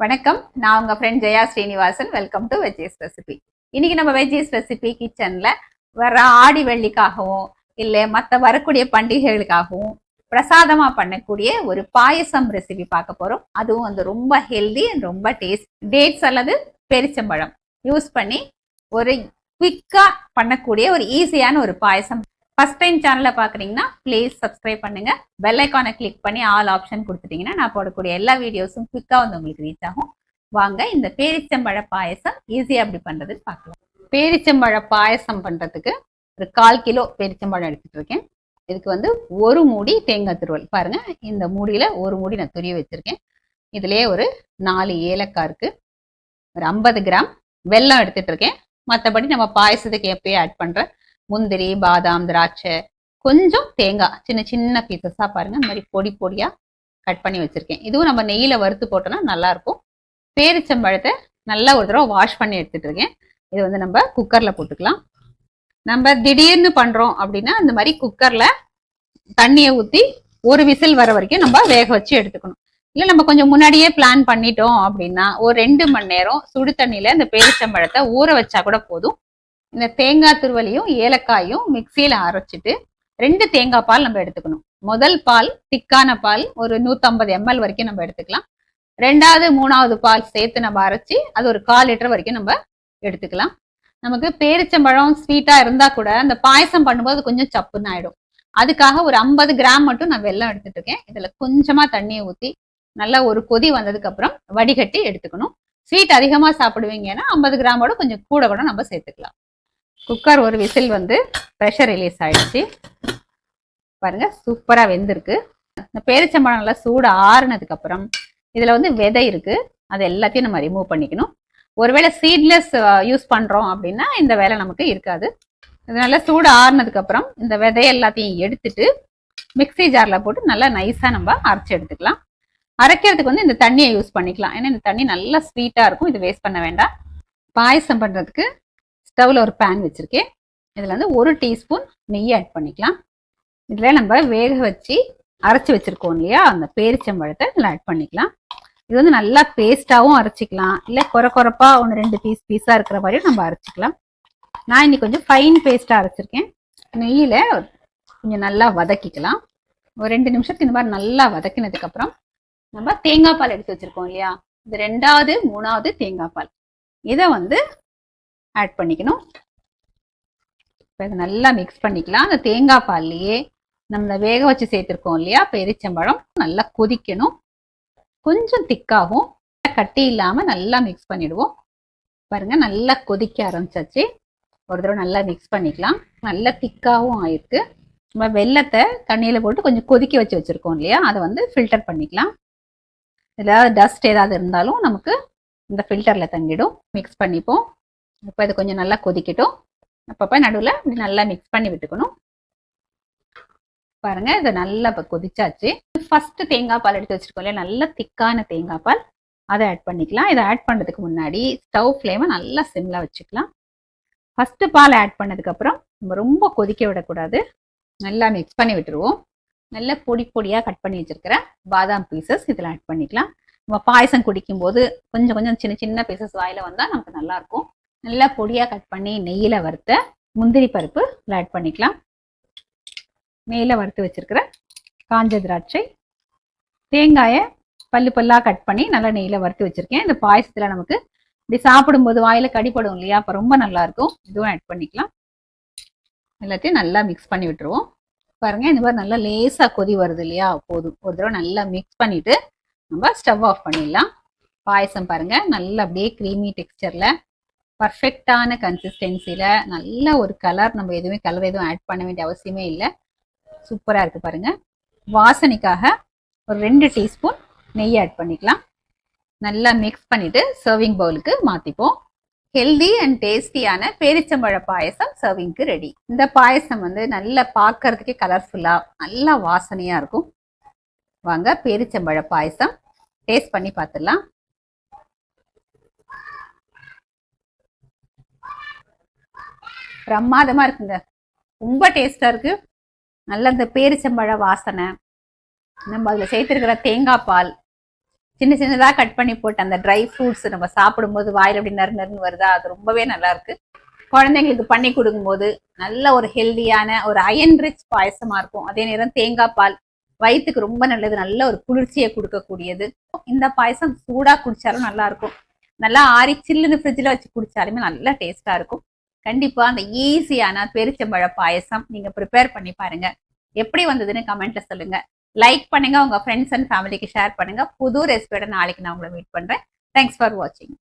வணக்கம். நான் உங்க friend Jaya Srinivasan. Welcome to veggies recipe இன்னைக்கு நம்ம வெஜ்ஜீஸ் ரெசிபி கிச்சன்ல வர ஆடி வெள்ளிக்காகவும் இல்லை மற்ற வரக்கூடிய பண்டிகைகளுக்காகவும் பிரசாதமா பண்ணக்கூடிய ஒரு பாயசம் ரெசிபி பார்க்க போறோம். அதுவும் வந்து ரொம்ப ஹெல்தி ரொம்ப டேஸ்ட் டேட்ஸ் அல்லது பெரிச்சம்பழம். யூஸ் பண்ணி ஒரு குவிக்கா பண்ணக்கூடிய ஒரு ஈஸியான ஒரு பாயசம் ஃபர்ஸ்ட் டைம் சேனலை பார்க்குறீங்கன்னா ப்ளீஸ் சப்ஸ்கிரைப் பண்ணுங்க. பெல் ஐக்கானை கிளிக் பண்ணி ஆல் ஆப்ஷன் கொடுத்துட்டீங்கன்னா நான் போடக்கூடிய எல்லா வீடியோஸும் குவிக்காக வந்து உங்களுக்கு ரீச் ஆகும். வாங்க இந்த பேரிச்சம்பழ பாயசம் ஈஸியாக எப்படி பண்ணுறதுன்னு பார்க்கலாம். பேரிச்சம்பழ பாயசம் பண்ணுறதுக்கு ஒரு கால் கிலோ பேரிச்சம்பழம் எடுத்துட்டு இருக்கேன். இதுக்கு வந்து ஒரு மூடி தேங்காய் துருவல். பாருங்க இந்த மூடியில் ஒரு மூடி நான் துரிய வச்சுருக்கேன். இதுலேயே ஒரு நாலு ஏலக்காய் இருக்குது ஒரு ஐம்பது கிராம் வெல்லம் எடுத்துகிட்டு இருக்கேன். மற்றபடி நம்ம பாயசத்துக்கு எப்பயும் ஆட் பண்ணுற முந்திரி பாதாம் திராட்சை கொஞ்சம் தேங்காய் சின்ன சின்ன பீசஸாக பாருங்க. இந்த மாதிரி பொடி பொடியாக கட் பண்ணி வச்சிருக்கேன். இதுவும் நம்ம நெய்யில் வறுத்து போட்டோம்னா நல்லா இருக்கும் பேரிச்சம்பழத்தை நல்லா ஒரு தடவை வாஷ் பண்ணி எடுத்துட்டு இருக்கேன். இது வந்து நம்ம குக்கரில் போட்டுக்கலாம். நம்ம திடீர்னு பண்ணுறோம் அப்படின்னா இந்த மாதிரி குக்கரில் தண்ணியை ஊற்றி ஒரு விசில் வர வரைக்கும் நம்ம வேக வச்சு எடுத்துக்கணும். இல்லை நம்ம கொஞ்சம் முன்னாடியே பிளான் பண்ணிட்டோம் அப்படின்னா ஒரு ரெண்டு மணி நேரம் சுடு தண்ணியில் இந்த பேரிச்சம்பழத்தை ஊற வச்சா கூட போதும். இந்த தேங்காய் துருவலையும் ஏலக்காயும் மிக்சியில் அரைச்சிட்டு ரெண்டு தேங்காய் பால் நம்ம எடுத்துக்கணும். முதல் பால் திக்கான பால் ஒரு நூற்றம்பது எம்எல் வரைக்கும் நம்ம எடுத்துக்கலாம். ரெண்டாவது மூணாவது பால் சேர்த்து நம்ம அரைச்சி அது ஒரு கால் லிட்டர் வரைக்கும் நம்ம எடுத்துக்கலாம். நமக்கு பேரிச்சம்பழம் ஸ்வீட்டா இருந்தா கூட அந்த பாயசம் பண்ணும்போது கொஞ்சம் சப்புன்னு ஆயிடும். அதுக்காக ஒரு ஐம்பது கிராம் மட்டும் நான் வெள்ளம் எடுத்துட்டு இருக்கேன். இதுல கொஞ்சமா தண்ணியை ஊற்றி நல்லா ஒரு கொதி வந்ததுக்கப்புறம் வடிகட்டி எடுத்துக்கணும். ஸ்வீட் அதிகமாக சாப்பிடுவீங்கன்னா ஐம்பது கிராமோட கொஞ்சம் கூட கூட நம்ம சேர்த்துக்கலாம். குக்கர் ஒரு விசில் வந்து ப்ரெஷர் ரிலீஸ் ஆயிடுச்சு. பாருங்க சூப்பராக வெந்திருக்கு. இந்த பேரிச்சம்பழம் நல்லா சூடு ஆறுனதுக்கப்புறம் இதில் வந்து விதை இருக்குது அது எல்லாத்தையும் நம்ம ரிமூவ் பண்ணிக்கணும். ஒருவேளை சீட்லெஸ் யூஸ் பண்ணுறோம் அப்படின்னா இந்த வேலை நமக்கு இருக்காது. இதனால சூடு ஆறுனதுக்கப்புறம் இந்த விதை எல்லாத்தையும் எடுத்துட்டு மிக்ஸி ஜார்ல போட்டு நல்லா நைஸாக நம்ம அரைச்சி எடுத்துக்கலாம். அரைக்கிறதுக்கு வந்து இந்த தண்ணியை யூஸ் பண்ணிக்கலாம். ஏன்னா இந்த தண்ணி நல்லா ஸ்வீட்டாக இருக்கும். இது வேஸ்ட் பண்ண வேண்டாம். பாயசம் பண்ணுறதுக்கு ஸ்டவ்ல ஒரு பேன் வச்சிருக்கேன். இதுல வந்து ஒரு டீஸ்பூன் நெய் ஆட் பண்ணிக்கலாம். இதில் நம்ம வேக வச்சு அரைச்சி வச்சிருக்கோம் இல்லையா? அந்த பேரிச்சம்பழத்தை இதில் ஆட் பண்ணிக்கலாம். இது வந்து நல்லா பேஸ்ட்டாகவும் அரைச்சிக்கலாம். இல்லை குறை குறைப்பாக ஒன்று ரெண்டு பீஸ் பீஸாக இருக்கிற மாதிரியும் நம்ம அரைச்சிக்கலாம். நான் இன்னைக்கு கொஞ்சம் ஃபைன் பேஸ்ட்டாக அரைச்சிருக்கேன். நெய்யில கொஞ்சம் நல்லா வதக்கிக்கலாம். ஒரு ரெண்டு நிமிஷத்துக்கு இந்த மாதிரி நல்லா வதக்கினதுக்கு அப்புறம் நம்ம தேங்காய் பால் எடுத்து வச்சிருக்கோம் இல்லையா? இது ரெண்டாவது மூணாவது தேங்காய் பால். இதை வந்து ஆட் பண்ணிக்கணும். இப்போ இதை நல்லா மிக்ஸ் பண்ணிக்கலாம். அந்த தேங்காய் பால்லையே நம்ம வேக வச்சு சேர்த்துருக்கோம் இல்லையா? பெரிச்சம்பழம் நல்லா கொதிக்கணும். கொஞ்சம் திக்காகும் கட்டி இல்லாமல் நல்லா மிக்ஸ் பண்ணிடுவோம். பாருங்க நல்லா கொதிக்க ஆரம்பிச்சாச்சு. ஒரு தடவை நல்லா மிக்ஸ் பண்ணிக்கலாம். நல்லா திக்காகவும் ஆயிருக்கு. நம்ம வெள்ளத்தை தண்ணியில் போட்டு கொஞ்சம் கொதிக்க வச்சு வச்சிருக்கோம் இல்லையா? அதை வந்து ஃபில்டர் பண்ணிக்கலாம். ஏதாவது டஸ்ட் ஏதாவது இருந்தாலும் நமக்கு இந்த ஃபில்டரில் தங்கிடும். மிக்ஸ் பண்ணிப்போம். இப்போ இது கொஞ்சம் நல்லா கொதிக்கட்டும். அப்பப்போ நடுவில் இப்படி நல்லா மிக்ஸ் பண்ணி விட்டுக்கணும். பாருங்க இதை நல்லா இப்போ கொதிச்சாச்சு. ஃபர்ஸ்ட் தேங்காய் பால் எடுத்து வச்சிருக்கோம் இல்லையா? நல்ல திக்கான தேங்காய் பால். அதை ஆட் பண்ணிக்கலாம். இதை ஆட் பண்ணுறதுக்கு முன்னாடி ஸ்டவ் ஃப்ளேமை நல்லா சிம்மில் வச்சுக்கலாம். ஃபர்ஸ்ட் பால் ஆட் பண்ணதுக்கப்புறம் நம்ம ரொம்ப கொதிக்க விடக்கூடாது. நல்லா மிக்ஸ் பண்ணி விட்டுருவோம். நல்லா பொடி பொடியாக கட் பண்ணி வச்சிருக்கிற பாதாம் பீசஸ் இதில் ஆட் பண்ணிக்கலாம். நம்ம பாயசம் குடிக்கும்போது கொஞ்சம் கொஞ்சம் சின்ன சின்ன பீசஸ் வாயில் வந்தால் நமக்கு நல்லா இருக்கும். நல்லா பொடியாக கட் பண்ணி நெய்யில் வறுத்த முந்திரி பருப்பு ஆட் பண்ணிக்கலாம். நெய்யில் வறுத்து வச்சுருக்கிற காஞ்ச திராட்சை தேங்காயை பல்லு பல்லாக கட் பண்ணி நல்லா நெய்யில் வறுத்து வச்சுருக்கேன். இந்த பாயசத்தில் நமக்கு இப்படி சாப்பிடும்போது வாயில் கடிப்படும் இல்லையா? அப்போ ரொம்ப நல்லாயிருக்கும் இதுவும் ஆட் பண்ணிக்கலாம். எல்லாத்தையும் நல்லா மிக்ஸ் பண்ணி விட்டுருவோம். பாருங்கள் இந்த மாதிரி நல்லா லேசாக கொதி வருது இல்லையா? போதும். ஒரு தடவை நல்லா மிக்ஸ் பண்ணிவிட்டு நம்ம ஸ்டவ் ஆஃப் பண்ணிடலாம். பாயசம் பாருங்கள் நல்லா அப்படியே க்ரீமி டெக்ஸ்சரில் பர்ஃபெக்டான கன்சிஸ்டன்சியில் நல்ல ஒரு கலர் நம்ம எதுவுமே கலர் எதுவும் ஆட் பண்ண வேண்டிய அவசியமே இல்லை. சூப்பராக இருக்குது பாருங்கள் வாசனைக்காக ஒரு ரெண்டு டீஸ்பூன் நெய் ஆட் பண்ணிக்கலாம். நல்லா மிக்ஸ் பண்ணிவிட்டு சர்விங் பவுலுக்கு மாற்றிப்போம் ஹெல்தி அண்ட் டேஸ்டியான பேரிச்சம்பழ பாயசம் சர்விங்க்கு ரெடி இந்த பாயசம் வந்து நல்லா பார்க்கறதுக்கே கலர்ஃபுல்லாக நல்லா வாசனையாக இருக்கும். வாங்க பேரிச்சம்பழ பாயசம் டேஸ்ட் பண்ணி பார்த்துடலாம் பிரமாதமா இருக்குங்க. ரொம்ப டேஸ்டா இருக்கு. நல்ல இந்த பேரிச்சம்பழ வாசனை. நம்ம அதில் சேர்த்துருக்கிற தேங்காய் பால். சின்ன சின்னதா கட் பண்ணி போட்டு அந்த ட்ரை ஃப்ரூட்ஸ் நம்ம சாப்பிடும்போது வாயில் அப்படி நறு நறுன்னு வருதா அது ரொம்பவே நல்லா இருக்கு. குழந்தைங்களுக்கு பண்ணி கொடுக்கும்போது நல்ல ஒரு ஹெல்தியான ஒரு அயன் ரிச் பாயசமாக இருக்கும். அதே நேரம் தேங்காய் பால் வயிற்றுக்கு ரொம்ப நல்லது. நல்ல ஒரு குளிர்ச்சியை கொடுக்கக்கூடியது. இந்த பாயசம் சூடா குடிச்சாலும் நல்லா இருக்கும். நல்லா ஆறி சில்லுன்னு ஃப்ரிட்ஜில் வச்சு குடிச்சாலுமே நல்லா டேஸ்டா இருக்கும். கண்டிப்பா அந்த ஈஸியான பெருச்சம்பழ பாயசம் நீங்க ப்ரிப்பேர் பண்ணி பாருங்க. எப்படி வந்ததுன்னு கமெண்ட்ல சொல்லுங்க. லைக் பண்ணுங்க உங்க ஃப்ரெண்ட்ஸ் அண்ட் ஃபேமிலிக்கு ஷேர் பண்ணுங்க. புது ரெசிபியோட நாளைக்கு நான் உங்களை மீட் பண்றேன். தேங்க்ஸ் ஃபார் வாட்சிங்